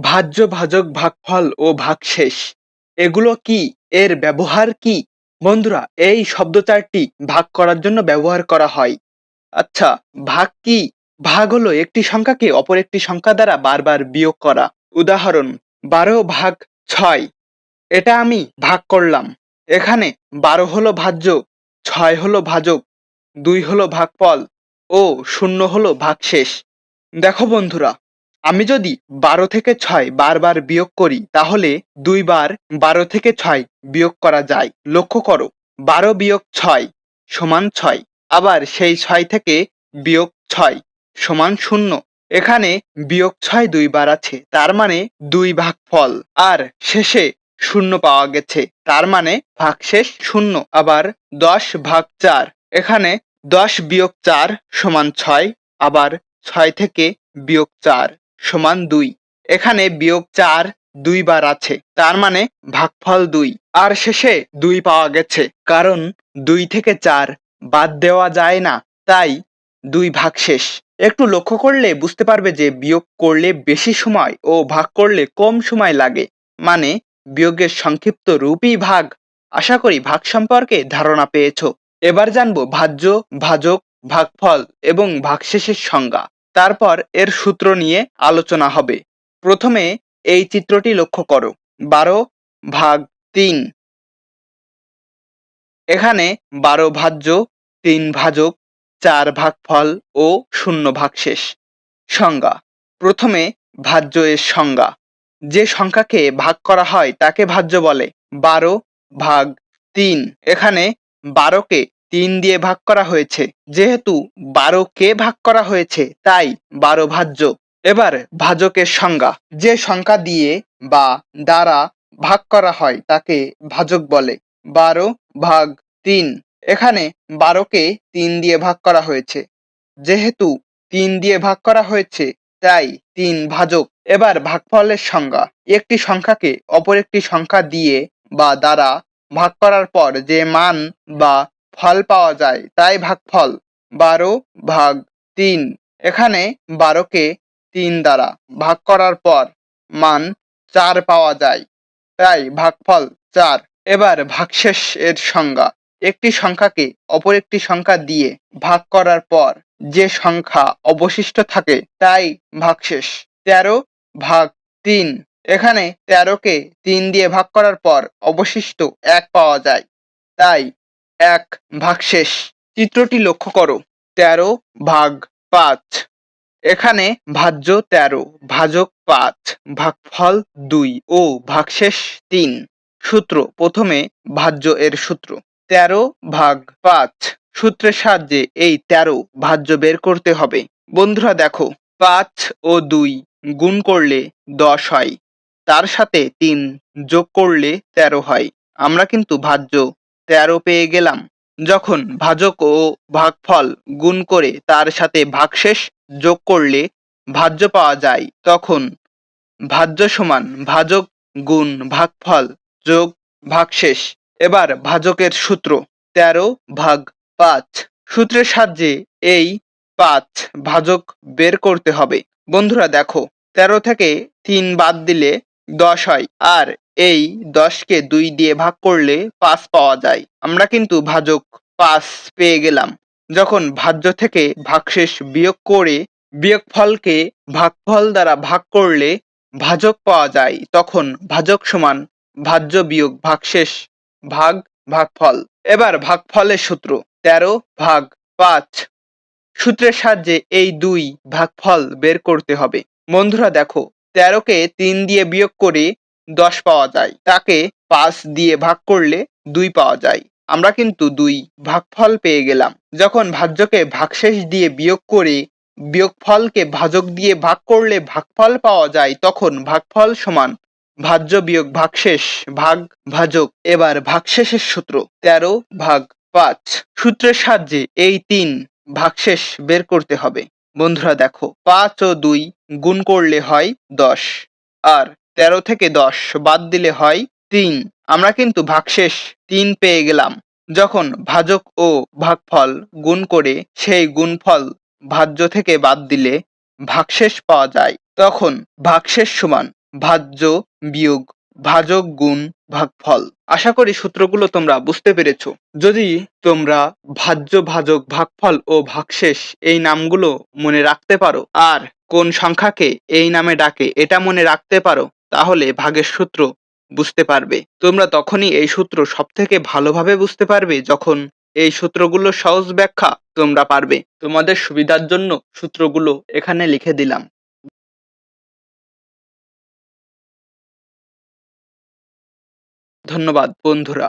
ভাজ্য ভাজক ভাগফল ও ভাগশেষ। এগুলো কি? এর ব্যবহার কি? বন্ধুরা, এই শব্দ চারটি ভাগ করার জন্য ব্যবহার করা হয়। আচ্ছা ভাগ কি? ভাগ হলো একটি সংখ্যাকে অপর একটি সংখ্যা দ্বারা বারবার বিয়োগ করা। উদাহরণ, বারো ভাগ ছয়। এটা আমি ভাগ করলাম। এখানে বারো হলো ভাজ্য, ছয় হলো ভাজক, দুই হলো ভাগফল ও শূন্য হলো ভাগশেষ। দেখো বন্ধুরা আমি যদি বারো থেকে ছয় বারবার বিয়োগ করি, তাহলে দুইবার বারো থেকে ছয় বিয়োগ করা যায়। লক্ষ্য করো, বারো বিয়োগ ছয় সমান ছয়, আবার সেই ছয় থেকে বিয়োগ ছয় সমান শূন্য। এখানে বিয়োগ ছয় দুইবার আছে, তার মানে দুই ভাগ ফল, আর শেষে শূন্য পাওয়া গেছে, তার মানে ভাগশেষ শূন্য, আবার দশ ভাগ চার, এখানে দশ বিয়োগ চার সমান ছয়, আবার ছয় থেকে বিয়োগ চার। সমান দুই। এখানে বিয়োগ চার দুইবার আছে। তার মানে ভাগফল দুই। আর শেষে দুই পাওয়া গেছে। কারণ দুই থেকে চার বাদ দেওয়া যায় না। তাই দুই ভাগ শেষ। একটু লক্ষ্য করলে বুঝতে পারবে যে বিয়োগ করলে বেশি সময় ও ভাগ করলে কম সময় লাগে। মানে বিয়োগের সংক্ষিপ্ত রূপই ভাগ। আশা করি ভাগ সম্পর্কে ধারণা পেয়েছ। এবার জানব ভাজ্য, ভাজক, ভাগফল এবং ভাগশেষের সংজ্ঞা। তারপর এর সূত্র নিয়ে আলোচনা হবে। প্রথমে এই চিত্রটি লক্ষ্য করো। বারো ভাগ তিন। এখানে বারো ভাজ্য তিন ভাজক চার ভাগফল ও শূন্য ভাগশেষ সংজ্ঞা। প্রথমে ভাজ্য এর সংজ্ঞা। যে সংখ্যাকে ভাগ করা হয় তাকে ভাজ্য বলে। বারো ভাগ তিন। এখানে বারোকে তিন দিয়ে ভাগ করা হয়েছে। যেহেতু বারোকে ভাগ করা হয়েছে, তাই বারো ভাজ্য। এবার ভাজকের সংজ্ঞা। যে সংখ্যা দিয়ে বা দ্বারা ভাগ করা হয়, তাকে ভাজক বলে। বারো ভাগ তিন। এখানে বারোকে তিন দিয়ে ভাগ করা হয়েছে। যেহেতু তিন দিয়ে ভাগ করা হয়েছে, তাই তিন ভাজক। এবার ভাগফলের সংজ্ঞা। একটি সংখ্যাকে অপর একটি সংখ্যা দিয়ে বা দ্বারা ভাগ করার পর যে মান বা ফল পাওয়া যায়। তাই ভাগফল বারো ভাগ তিন। এখানে বারোকে তিন দ্বারা ভাগ করার পর মান চার পাওয়া যায়। তাই ভাগফল চার। এবার ভাগশেষ এর সংজ্ঞা। একটি সংখ্যাকে অপর একটি সংখ্যা দিয়ে ভাগ করার পর যে সংখ্যা অবশিষ্ট থাকে তাই ভাগশেষ। তেরো ভাগ তিন। এখানে তেরোকে তিন দিয়ে ভাগ করার পর অবশিষ্ট এক পাওয়া যায়। তাই এক ভাগশেষ চিত্রটি লক্ষ্য করো। তেরো ভাগ পাঁচ। এখানে ভাজ্য তেরো, ভাজক পাঁচ, ভাগফল দুই ও ভাগশেষ তিন। সূত্র, প্রথমে ভাজ্য এর সূত্র। তেরো ভাগ পাঁচ, সূত্রের সাহায্যে এই তেরো ভাজ্য বের করতে হবে। বন্ধুরা দেখো, পাঁচ ও দুই গুণ করলে দশ হয়। তার সাথে তিন যোগ করলে তেরো হয়। আমরা কিন্তু ভাজ্য তেরো পেয়ে গেলাম। যখন ভাজক ও ভাগফল গুণ করে তার সাথে ভাগশেষ যোগ করলে ভাজ্য পাওয়া যায়, তখন ভাজ্য সমান ভাজক গুণ ভাগফল যোগ ভাগশেষ। এবার ভাজকের সূত্র, তেরো ভাগ পাঁচ। সূত্রের সাহায্যে এই পাঁচ ভাজক বের করতে হবে। বন্ধুরা দেখো, তেরো থেকে তিন বাদ দিলে দশ হয়, আর এই দশকে দুই দিয়ে ভাগ করলে পাঁচ পাওয়া যায়। আমরা কিন্তু ভাজক পাঁচ পেয়ে গেলাম। যখন ভাজ্য থেকে ভাগশেষ বিয়োগ করে বিয়োগফলকে ভাগফল দ্বারা ভাগ করলে ভাজক পাওয়া যায়, তখন ভাজক সমান ভাজ্য বিয়োগ ভাগশেষ ভাগ ভাগফল। এবার ভাগফলের সূত্র, তেরো ভাগ পাঁচ। সূত্রের সাহায্যে এই দুই ভাগফল বের করতে হবে। বন্ধুরা দেখো, তেরোকে তিন দিয়ে বিয়োগ করে দশ পাওয়া যায়। তাকে পাঁচ দিয়ে ভাগ করলে দুই পাওয়া যায়। আমরা কিন্তু দুই ভাগফল পেয়ে গেলাম। যখন ভাজ্যকে ভাগশেষ দিয়ে বিয়োগ করে বিয়োগফলকে ভাজক দিয়ে ভাগ করলে ভাগফল পাওয়া যায়, তখন ভাগফল সমান ভাজ্য বিয়োগ ভাগশেষ ভাগ ভাজক এবার ভাগশেষের সূত্র তেরো ভাগ পাঁচ। সূত্রের সাহায্যে এই তিন ভাগশেষ বের করতে হবে। বন্ধুরা দেখো, পাঁচ ও দুই গুণ করলে হয় দশ। আর তেরো থেকে দশ, বাদ দিলে হয় তিন। আমরা কিন্তু ভাগশেষ তিন পেয়ে গেলাম। যখন ভাজক ও ভাগফল গুণ করে সেই গুণফল ভাজ্য থেকে বাদ দিলে ভাগশেষ পাওয়া যায়। তখন ভাগশেষ সমান ভাজ্য বিয়োগ ভাজক গুণ ভাগফল। আশা করি সূত্রগুলো তোমরা বুঝতে পেরেছ। যদি তোমরা ভাজ্য ভাজক ভাগফল ও ভাগশেষ এই নামগুলো মনে রাখতে পারো, আর কোন সংখ্যাকে এই নামে ডাকে এটা মনে রাখতে পারো তাহলে ভাগের সূত্র বুঝতে পারবে। তোমরা তখনই এই সূত্র সবথেকে ভালোভাবে বুঝতে পারবে যখন এই সূত্রগুলোর সহজ ব্যাখ্যা তোমরা পারবে। তোমাদের সুবিধার জন্য সূত্রগুলো এখানে লিখে দিলাম। ধন্যবাদ, বন্ধুরা।